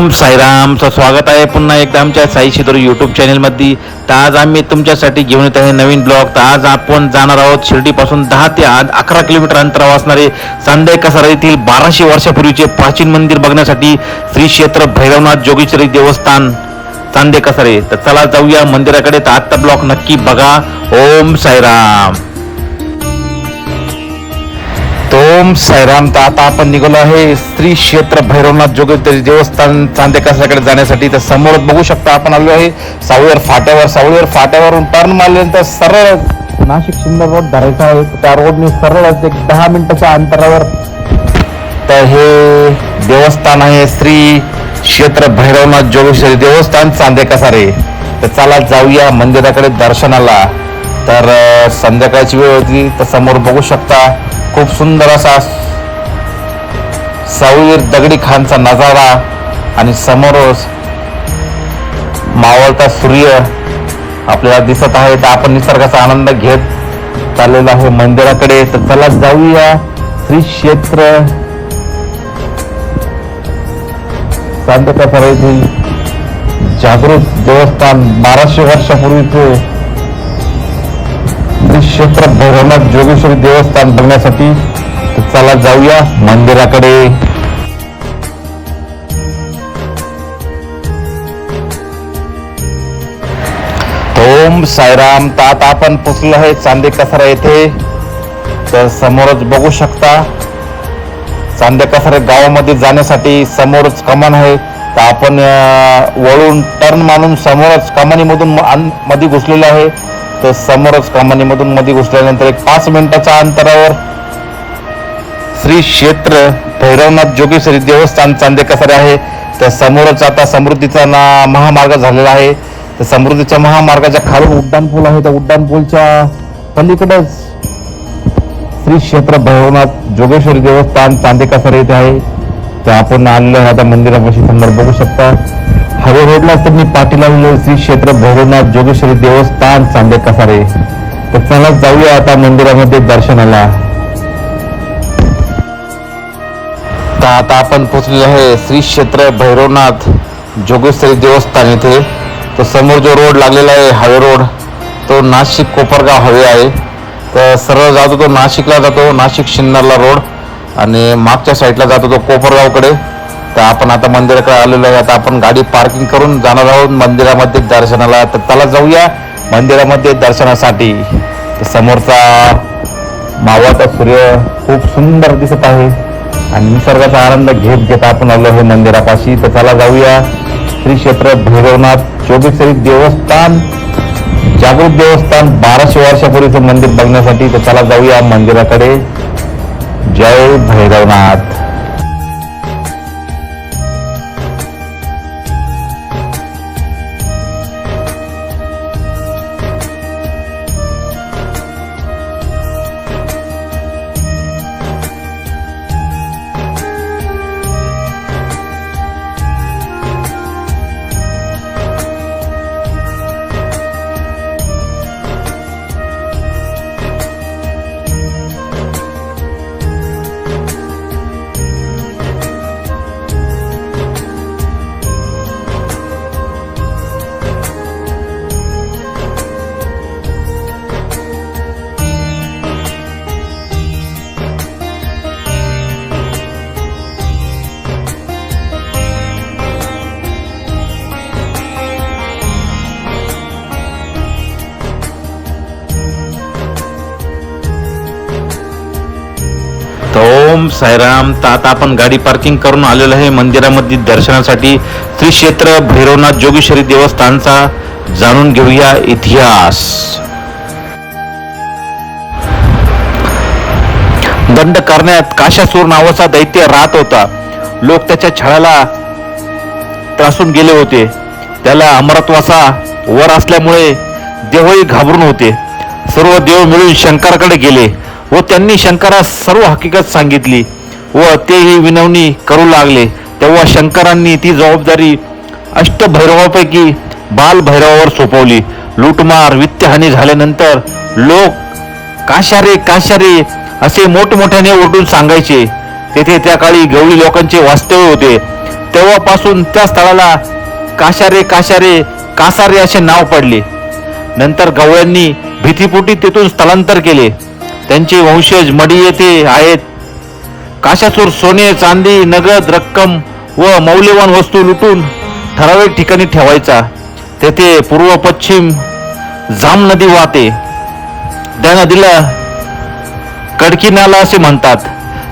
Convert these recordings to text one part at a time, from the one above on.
ओम साईरामचं स्वागत आहे. पुन्हा एकदा आमच्या साई शिदोर यूट्यूब चॅनलमध्ये तर आज आम्ही तुमच्यासाठी घेऊन येत आहे नवीन ब्लॉग. तर आज आपण जाणार आहोत शिर्डीपासून दहा ते आठ अकरा किलोमीटर अंतरावर असणारे सांदे कसारा येथील बाराशे वर्षापूर्वीचे प्राचीन मंदिर बघण्यासाठी श्री क्षेत्र भैरवनाथ जोगेश्वरी देवस्थान चांदे कसारे. तर चला जाऊया मंदिराकडे. तर आत्ता ब्लॉग नक्की बघा. ओम साईराम. ओम साईराम तर आता आपण निघालो आहे श्री क्षेत्र भैरवनाथ जोगेश्वरी देवस्थान चांदेकासाकडे जाण्यासाठी. तर समोर बघू शकता आपण आलो आहे सावळीवर फाट्यावर. सावळीवर फाट्यावरून टर्न मारल्यानंतर सरळ नाशिक शिंदे रोड धरायचा आहे. त्या रोडने सरळ एक दहा मिनिटाच्या अंतरावर. तर हे देवस्थान आहे श्री क्षेत्र भैरवनाथ जोगेश्वरी देवस्थान चांदेकासारे. तर चला जाऊया मंदिराकडे दर्शनाला. तर संध्याकाळची वेळ होती तर समोर बघू शकता खूप सुंदर असा सावळीर दगडी खानचा नजारा आणि समोरच मावळता सूर्य आपल्याला दिसत आहे. तर आपण निसर्गाचा आनंद घेत चाललेलो आहे मंदिराकडे. तर चला जाऊया श्री क्षेत्र. शांतता जागृत देवस्थान बाराशे वर्षापूर्वीचे श्री क्षेत्र भैरवनाथ जोगेश्वरी देवस्थान बघण्यासाठी तर चला जाऊया मंदिराकडे. ओम साईराम तर आता आपण पोचलो आहे चांदे कसारा येथे. तर समोरच बघू शकता चांदे कसारे गावामध्ये जाण्यासाठी समोरच कमान आहे. तर आपण वळून टर्न मानून समोरच कमानीमधून मध्ये घुसलेलो आहे. तर समोरच कमानीमधून मध्ये घुसल्यानंतर एक पाच मिनिटाच्या अंतरावर श्री क्षेत्र भैरवनाथ जोगेश्वरी देवस्थान चांदेकसारे आहे. त्या समोरच आता समृद्धीचा ना महामार्ग झालेला आहे. तर समृद्धीच्या महामार्गाच्या खालून उड्डाण पूल आहे. त्या उड्डाण पूलच्या पलीकडेच श्री क्षेत्र भैरवनाथ जोगेश्वरी देवस्थान चांदेकसारे येथे आहे. तर आपण आलेलो आहे आता मंदिरापाशी. समोर बघू शकता. हवे रोडला त्यांनी पाठी लावलेले श्री क्षेत्र भैरवनाथ जोगेश्वरी देवस्थान चांदेकासारे तर चला जाऊया आता मंदिरामध्ये दर्शनाला. तर आता आपण पोहोचलेलो आहे श्री क्षेत्र भैरवनाथ जोगेश्वरी देवस्थान येथे तर समोर जो रोड लागलेला आहे हायवे रोड तो नाशिक कोपरगाव हवे आहे. तर सरळ जातो तो नाशिकला जातो नाशिक शिन्नरला रोड आणि मागच्या साईडला जातो तो कोपरगावकडे. तर आपण आता मंदिराकडे आलेलो आहे. आता आपण गाडी पार्किंग करून जाणार आहोत. मंदिरामध्ये दर्शनाला तर त्याला जाऊया. मंदिरामध्ये दर्शनासाठी तर समोरचा मावाचा सूर्य खूप सुंदर दिसत आहे. आणि निसर्गाचा आनंद घेत घेत आपण आलो आहे मंदिरापाशी. तर त्याला जाऊया. श्री क्षेत्र भैरवनाथ जोगेश्वरी देवस्थान जागृत देवस्थान बाराशे वर्षापूर्वीचं मंदिर बघण्यासाठी. तर त्याला जाऊया मंदिराकडे. जय भैरवनाथ. साईराम तर आता आपण गाडी पार्किंग करून आलेलो आहे. मंदिरामध्ये दर्शनासाठी श्री क्षेत्र भैरवनाथ जोगेश्वरी देवस्थानचा जाणून घेऊया इतिहास. दंड करण्यात काशासूर नावाचा दैत्य राहत होता. लोक त्याच्या छळाला त्रासून गेले होते. त्याला अमरत्वाचा वर असल्यामुळे देवही घाबरून होते. सर्व देव मिळून शंकराकडे गेले. व त्यांनी शंकरास सर्व हकीकत सांगितली व तेही विनवणी करू लागले. तेव्हा शंकरांनी ती जबाबदारी अष्टभैरवापैकी बालभैरवावर सोपवली. लूटमार वित्तहानी झाल्यानंतर लोक काशारे काशारे असे मोठमोठ्याने ओरडून सांगायचे. तेथे त्या काळी गवळी लोकांचे वास्तव्य होते. तेव्हापासून त्या स्थळाला काशारे काशारे कासारे असे नाव पडले. नंतर गवळ्यांनी भीतीपोटी तेथून स्थलांतर केले. त्यांचे वंशज मडी येथे आहेत. काशासूर सोने चांदी नगद रक्कम व मौल्यवान वस्तू लुटून ठराविक ठिकाणी ठेवायचा. तेथे पूर्व पश्चिम जाम नदी वाहते. त्या नदीला कडकी नाला असे म्हणतात.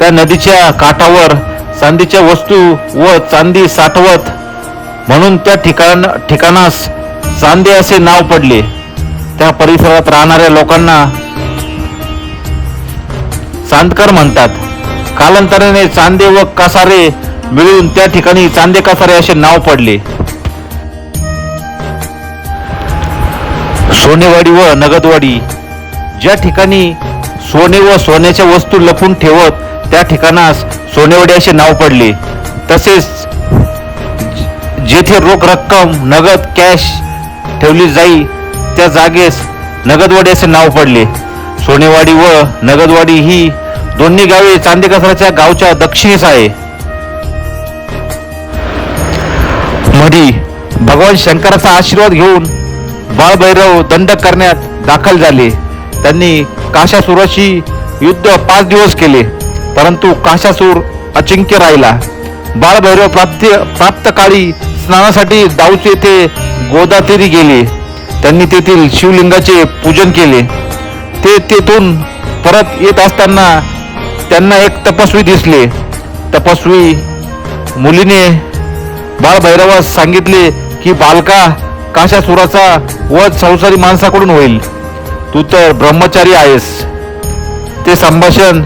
त्या नदीच्या काठावर चांदीच्या वस्तू व चांदी साठवत म्हणून त्या ठिकाण ठिकाणास चांदे असे नाव पडले. त्या परिसरात राहणाऱ्या लोकांना चांदकर म्हणतात. कालांतराने चांदे व कासारे मिळून त्या ठिकाणी चांदे कासारे असे नाव पडले. सोनेवाडी व नगदवाडी ज्या ठिकाणी सोने व सोन्याच्या वस्तू लपून ठेवत त्या ठिकाणास सोनेवाडी असे नाव पडले. तसेच जेथे रोख रक्कम नगद कॅश ठेवली जाई त्या जागेस नगदवाडी असे नाव पडले. सोनेवाडी व नगदवाडी ही दोन्ही गावे चांदेकसराच्या गावच्या दक्षिणेस आहे. मधी भगवान शंकराचा आशीर्वाद घेऊन बाळभैरव दंड करण्यात दाखल झाले. त्यांनी काशासुराशी युद्ध पाच दिवस केले परंतु काशासूर अचिंक्य राहिला. बाळभैरव प्राप्त प्राप्त काळी स्नानासाठी दाऊच येथे गोदातीरी गेले. त्यांनी तेथील शिवलिंगाचे पूजन केले. ते तेथून परत येत असताना त्यांना एक तपस्वी दिसले. तपस्वी मुलीने बाळभैरवास सांगितले की बालका काशासुराचा वध संसारी माणसाकडून होईल. तू तर ब्रह्मचारी आहेस. ते संभाषण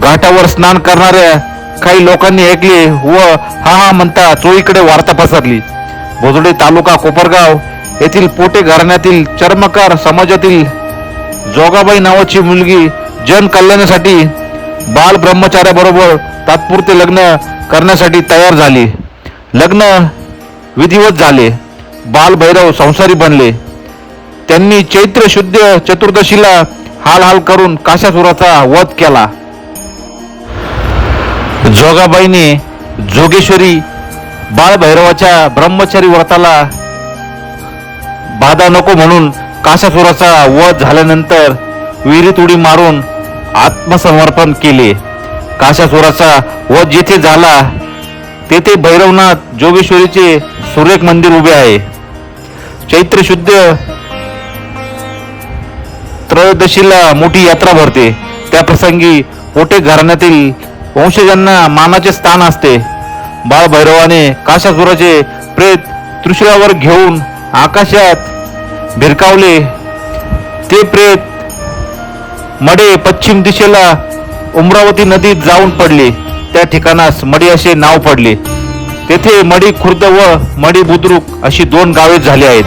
घाटावर स्नान करणाऱ्या काही लोकांनी ऐकले व हा हा म्हणता चोळीकडे वार्ता पसरली. भोजडे तालुका कोपरगाव येथील पोटे घराण्यातील चर्मकार समाजातील जोगाबाई नावाची मुलगी जन कल्याणासाठी बाल ब्रह्मचार्याबरोबर तात्पुरते लग्न करण्यासाठी तयार झाली. लग्न विधिवत झाले. बालभैरव संसारी बनले. त्यांनी चैत्र शुद्ध चतुर्दशीला हाल हाल करून काशासुराचा वध केला. जोगाबाईने जोगेश्वरी बाळभैरवाच्या ब्रह्मचारी व्रताला बाधा नको म्हणून काशासुराचा वध झाल्यानंतर विहिरीत उडी मारून आत्मसमर्पण केले. काशासुराचा वध जेथे झाला तेथे भैरवनाथ जोगेश्वरीचे सुरेख मंदिर उभे आहे. चैत्र शुद्ध त्रयोदशीला मोठी यात्रा भरते. त्या प्रसंगी मोठे घराण्यातील वंशजांना मानाचे स्थान असते. बाळभैरवाने काशासुराचे प्रेत त्रिशूळावर घेऊन आकाशात भिरकावले. ते प्रेत मडे पश्चिम दिशेला उमरावती नदीत जाऊन पडले. त्या ठिकाणास मडी असे नाव पडले. तेथे मडी खुर्द व मडी बुद्रुक अशी दोन गावे झाली आहेत.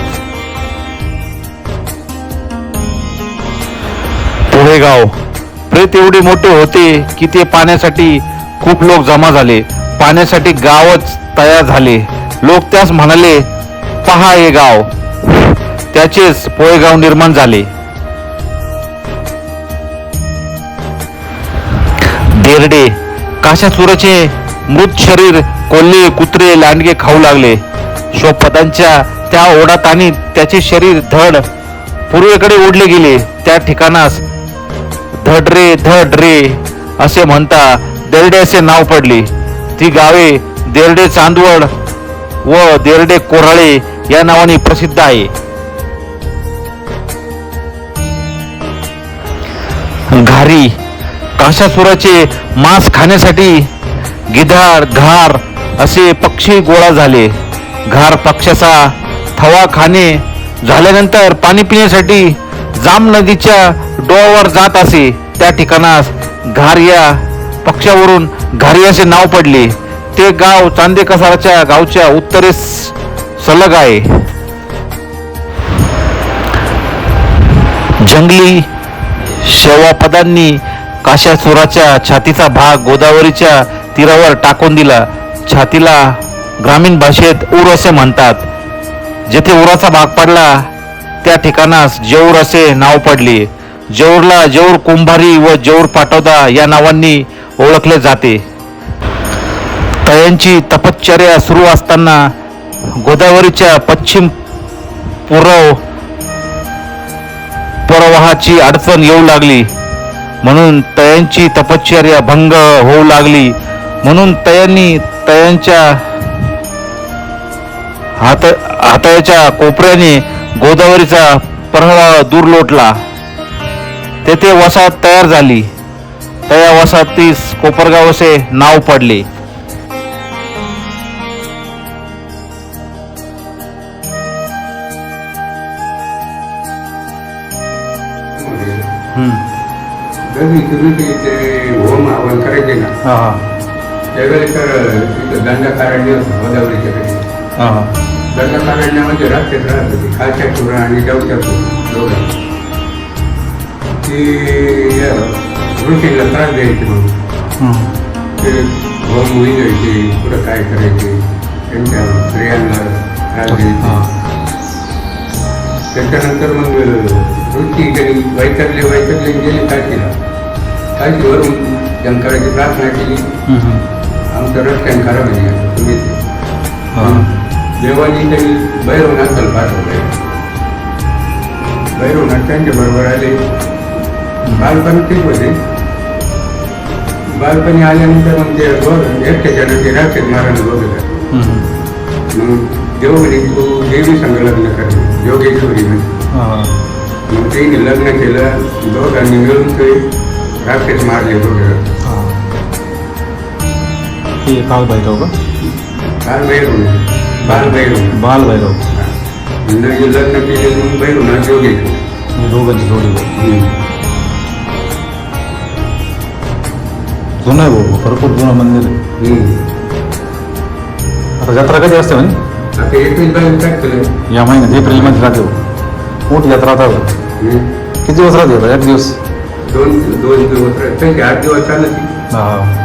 पोहेगाव प्रेत एवढे मोठे होते की ते पाण्यासाठी खूप लोक जमा झाले. पाण्यासाठी गावच तयार झाले. लोक त्यास म्हणाले पहा हे गाव. त्याचेच पोळेगाव निर्माण झाले. बेरडे काशासुराचे मृत शरीर कोल्हे कुत्रे लांडगे खाऊ लागले. शोपदांच्या त्या ओढात आणि त्याचे शरीर धड पूर्वेकडे ओढले गेले. त्या ठिकाणास धड रे धड रे असे म्हणता देरडे असे नाव पडले. ती गावे देरडे चांदवड व देरडे कोराळे या नावाने प्रसिद्ध आहे. घारी काशासुराचे मांस खाण्यासाठी गिधाड घार असे पक्षी गोळा झाले. घार पक्षाचा थवा खाणे झाल्यानंतर पाणी पिण्यासाठी जाम नदीच्या डोळावर जात असे. त्या ठिकाणास घार या पक्षावरून घारियाचे नाव पडले. ते गाव चांदेकसाराच्या गावच्या उत्तरेस सलग आहे. जंगली शेवापदांनी काशासुराच्या छातीचा भाग गोदावरीच्या तीरावर टाकून दिला. छातीला ग्रामीण भाषेत उर असे म्हणतात. जेथे उराचा भाग पडला त्या ठिकाणास जेऊर असे नाव पडले. जेऊरला जेऊर कुंभारी व जेऊर पाटोदा या नावांनी ओळखले जाते. तयांची तपश्चर्या तपश्चर्या सुरू असताना गोदावरीच्या पश्चिम पुरव प्रवाहाची अडचण येऊ लागली. म्हणून तयांची तपश्चर्या भंग होऊ लागली. म्हणून तयांनी तयांच्या हात हाताच्या कोपऱ्याने गोदावरीचा प्रवाह दूर लोटला. तेथे वसाहत तयार झाली. त्या वसाहतीस कोपरगाव असे नाव पडले. गरमी सुरू ते होम हवन करायचे ना हा त्यावेळेस तर तिथं दंड कारण्य होतं गोदावरीच्या कडे हा दंड कारण्यामध्ये रात्रीत राहत होती खालच्या चुरा आणि चुरा दोघं ती ऋषीला त्रास द्यायची म्हणून ते होम होई द्यायचे कुठं काय करायचे त्यांच्या स्त्रियांना त्रास द्यायचे त्याच्यानंतर मग ऋषी त्यांनी वैतरले वैतरले गेले काशीला काशीवरून शंकराची प्रार्थना केली. आमचं रस्त्यान खराब तुम्ही देवानी त्यांनी भैरवनाथाला पाठवलंय. भैरवनाथ त्यांच्या बरोबर आले. बालपण तेच होते. बालपणी आल्यानंतर मग ते दोघं एकट्या जणांचे राखेत मारायला बघत मग देव म्हणे तू देवी संग लग्न कर. योगेश्वरी म्हणजे मग त्यांनी लग्न केलं दोघांनी मिळून ते राखेत मारले दोघं. ते कालभैरव का? बाल भैरव बाल भैरव बाल भैरव नंतर लग्न केले मग भैरवनाथ योगेश्वर दोघांची जोडी. जुनं आहे भाऊ भरपूर जुनं मंदिर आहे. आता जत्रा कधी असते म्हणे? या महिन्यात एप्रिलमध्ये राहते भाऊ. मोठी जत्रा आता. किती दिवस राहते एक दिवस. दोन दोन दिवस आठ दिवस हा.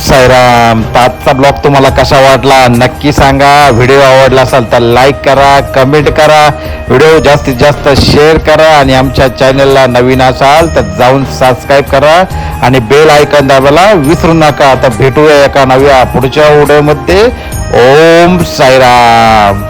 साईराम तर आजचा ब्लॉग तुम्हाला कसा वाटला नक्की सांगा. व्हिडिओ आवडला असाल तर लाईक करा कमेंट करा. व्हिडिओ जास्तीत जास्त शेअर करा आणि आमच्या चॅनलला नवीन असाल तर जाऊन सबस्क्राईब करा. आणि बेल आयकॉन दाबायला विसरू नका. आता भेटूया एका नव्या पुढच्या व्हिडिओमध्ये ओम साईराम.